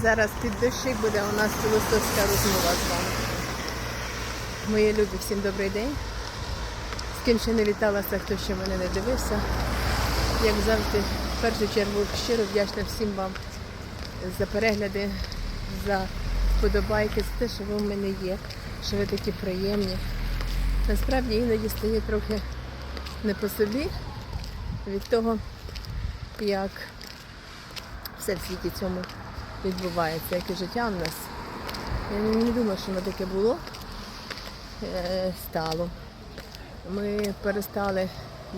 Зараз під дощик буде у нас філософська розмова з вами. Мої любі, всім добрий день. З ким ще не віталася, хто ще мене не дивився. Як завжди, в першу чергу щиро вдячна всім вам за перегляди, за вподобайки, за те, що ви в мене є, що ви такі приємні. Насправді іноді стає трохи не по собі від того, як все в світі цьому відбувається, як і життя в нас. Я не думаю, що воно таке було, е, стало. Ми перестали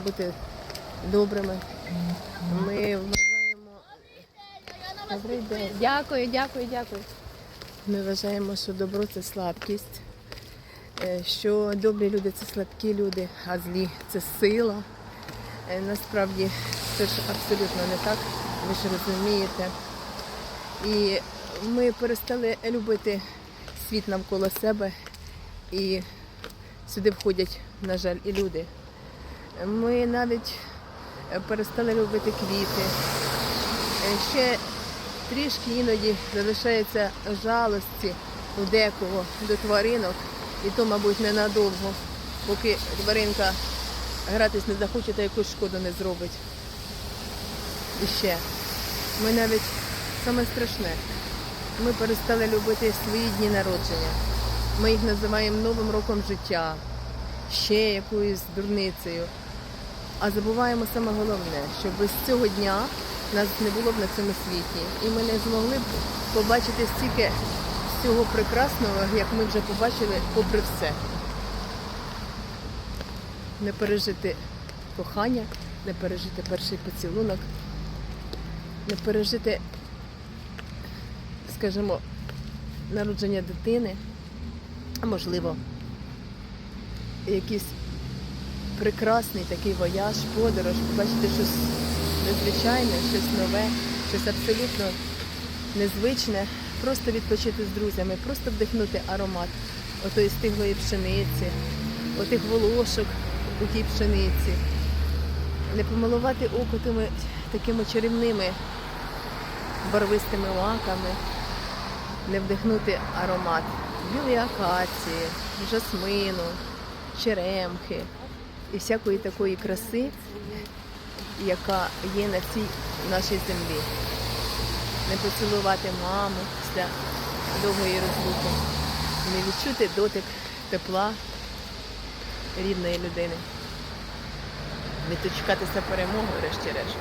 бути добрими. Ми вважаємо. Добрий день. Дякую, дякую, дякую. Ми вважаємо, що добро це слабкість, е, що добрі люди це слабкі люди, а злі це сила. Е, Насправді це ж абсолютно не так, ви ж розумієте. І ми перестали любити світ навколо себе, і сюди входять, на жаль, і люди. Ми навіть перестали любити квіти. Е, Ще трішки іноді залишається жалості у декого до тваринок, і то, мабуть, ненадовго, поки тваринка гратись не захоче та якусь шкоду не зробить. І ще. Ми навіть саме страшне. Ми перестали любити свої дні народження. Ми їх називаємо новим роком життя, ще якоюсь дурницею. А забуваємо саме головне, що без цього дня нас не було б на цьому світі. І ми не змогли б побачити стільки всього прекрасного, як ми вже побачили попри все. Не пережити кохання, не пережити перший поцілунок, не пережити, скажімо, народження дитини, а можливо, якийсь прекрасний такий вояж, подорож, побачити щось незвичайне, щось нове, щось абсолютно незвичне, просто відпочити з друзями, просто вдихнути аромат отої стиглої пшениці, отих волошок у тій пшениці, не помилувати око тими такими чарівними барвистими лаками, не вдихнути аромат білої акації, жасмину, черемхи і всякої такої краси, яка є на цій нашій землі. Не поцілувати маму після довгої розлуки, не відчути дотик тепла рідної людини, не дочекатися перемоги, врешті-решт.